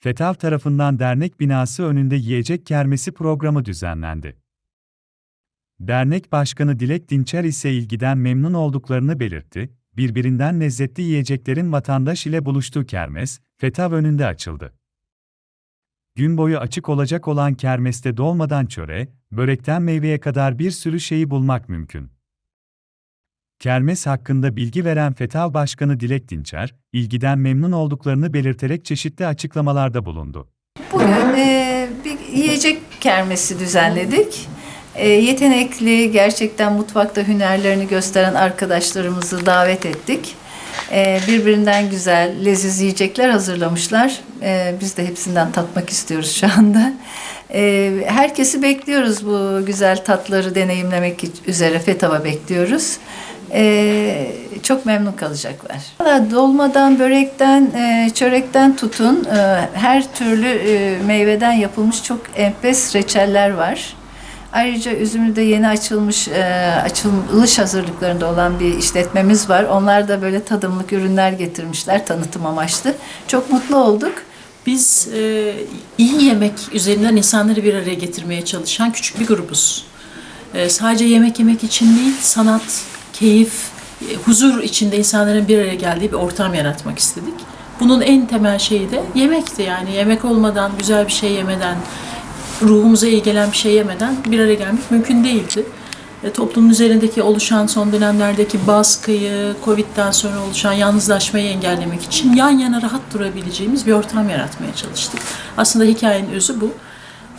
FETAV tarafından dernek binası önünde yiyecek kermesi programı düzenlendi. Dernek Başkanı Dilek Dinçer ise ilgiden memnun olduklarını belirtti, birbirinden lezzetli yiyeceklerin vatandaş ile buluştuğu kermes, FETAV önünde açıldı. Gün boyu açık olacak olan kermeste dolmadan çöre, börekten meyveye kadar bir sürü şeyi bulmak mümkün. Kermes hakkında bilgi veren FETAV Başkanı Dilek Dinçer, ilgiden memnun olduklarını belirterek çeşitli açıklamalarda bulundu. Bugün e, bir yiyecek kermesi düzenledik. E, yetenekli, gerçekten mutfakta hünerlerini gösteren arkadaşlarımızı davet ettik. E, birbirinden güzel, leziz yiyecekler hazırlamışlar. E, biz de hepsinden tatmak istiyoruz şu anda. E, herkesi bekliyoruz bu güzel tatları deneyimlemek üzere FETAV'a bekliyoruz. Ee, çok memnun kalacaklar. Dolmadan, börekten, e, çörekten tutun e, her türlü e, meyveden yapılmış çok enfes reçeller var. Ayrıca Üzümlü'de yeni açılmış, e, açılış hazırlıklarında olan bir işletmemiz var. Onlar da böyle tadımlık ürünler getirmişler tanıtım amaçlı. Çok mutlu olduk. Biz e, iyi yemek üzerinden insanları bir araya getirmeye çalışan küçük bir grubuz. E, sadece yemek yemek için değil, sanat, keyif, e, huzur içinde insanların bir araya geldiği bir ortam yaratmak istedik. Bunun en temel şeyi de yemekti yani. Yemek olmadan, güzel bir şey yemeden, ruhumuza iyi gelen bir şey yemeden bir araya gelmek mümkün değildi. E, toplumun üzerindeki oluşan son dönemlerdeki baskıyı, Covid'den sonra oluşan yalnızlaşmayı engellemek için yan yana rahat durabileceğimiz bir ortam yaratmaya çalıştık. Aslında hikayenin özü bu.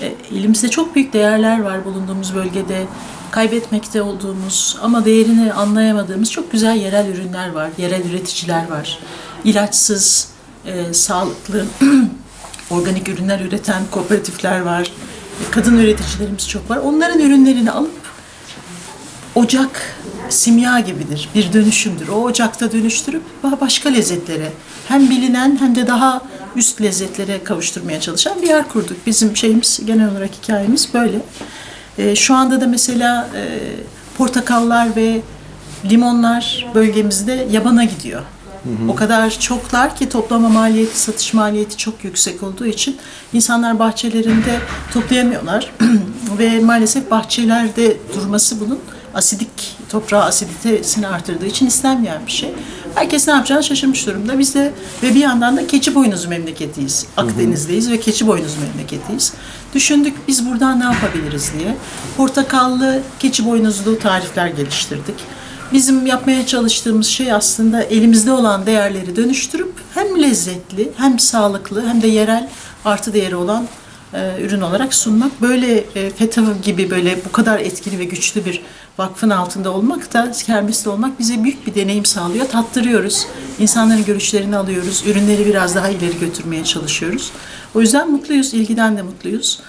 E, elimizde çok büyük değerler var bulunduğumuz bölgede. Kaybetmekte olduğumuz ama değerini anlayamadığımız çok güzel yerel ürünler var, yerel üreticiler var. İlaçsız, e, sağlıklı, organik ürünler üreten kooperatifler var. Kadın üreticilerimiz çok var. Onların ürünlerini alıp ocak simya gibidir, bir dönüşümdür. O ocakta dönüştürüp ba- başka lezzetlere, hem bilinen hem de daha üst lezzetlere kavuşturmaya çalışan bir yer kurduk. Bizim şeyimiz, genel olarak hikayemiz böyle. Ee, şu anda da mesela e, portakallar ve limonlar bölgemizde yabana gidiyor. O kadar çoklar ki toplama maliyeti, satış maliyeti çok yüksek olduğu için insanlar bahçelerinde toplayamıyorlar. Ve maalesef bahçelerde durması bunun asidik, toprağa asiditesini artırdığı için istenmeyen bir şey. Herkes ne yapacağını şaşırmış durumda. Biz de ve bir yandan da keçi boynuzu memleketiyiz. Akdeniz'deyiz ve keçi boynuzu memleketiyiz. Düşündük biz buradan ne yapabiliriz diye. Portakallı, keçi boynuzlu tarifler geliştirdik. Bizim yapmaya çalıştığımız şey aslında elimizde olan değerleri dönüştürüp hem lezzetli, hem sağlıklı, hem de yerel artı değeri olan ürün olarak sunmak. Böyle e, FETÖ gibi böyle bu kadar etkili ve güçlü bir vakfın altında olmak da, kermeste olmak bize büyük bir deneyim sağlıyor. Tattırıyoruz, insanların görüşlerini alıyoruz, ürünleri biraz daha ileri götürmeye çalışıyoruz. O yüzden mutluyuz, ilgiden de mutluyuz.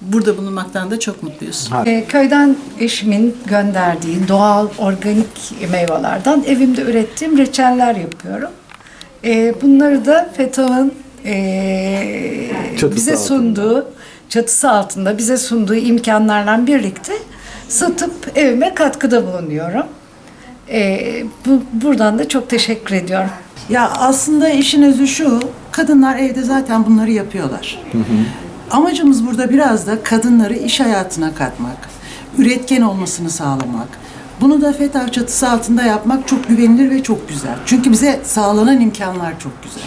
Burada bulunmaktan da çok mutluyuz. E, köyden eşimin gönderdiği doğal organik meyvelerden evimde ürettiğim reçeller yapıyorum. E, bunları da FETÖ'nün e, Çatısı bize altında. sunduğu, çatısı altında bize sunduğu imkanlarla birlikte satıp evime katkıda bulunuyorum. E, bu, buradan da çok teşekkür ediyorum. Ya aslında işin özü şu, kadınlar evde zaten bunları yapıyorlar. Amacımız burada biraz da kadınları iş hayatına katmak, üretken olmasını sağlamak. Bunu da FETÖ çatısı altında yapmak çok güvenilir ve çok güzel. Çünkü bize sağlanan imkanlar çok güzel.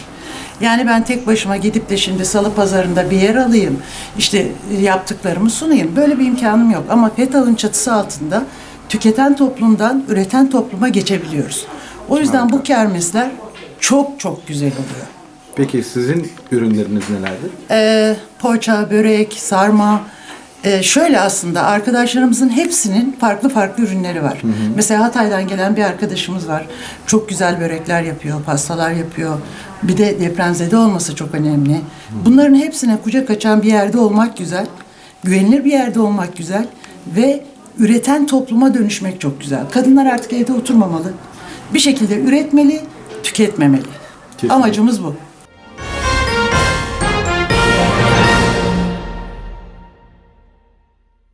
Yani ben tek başıma gidip de şimdi salı pazarında bir yer alayım, işte yaptıklarımı sunayım. Böyle bir imkanım yok. Ama FETÖ'nün çatısı altında tüketen toplumdan üreten topluma geçebiliyoruz. O yüzden bu kermesler çok çok güzel oluyor. Peki sizin ürünleriniz nelerdir? Ee, poğaça, börek, sarma. Ee, şöyle aslında arkadaşlarımızın hepsinin farklı farklı ürünleri var. Mesela Hatay'dan gelen bir arkadaşımız var. Çok güzel börekler yapıyor, pastalar yapıyor. Bir de depremzede olması çok önemli. Bunların hepsine kucak açan bir yerde olmak güzel. Güvenilir bir yerde olmak güzel. Ve üreten topluma dönüşmek çok güzel. Kadınlar artık evde oturmamalı. Bir şekilde üretmeli, tüketmemeli. Kesinlikle. Amacımız bu.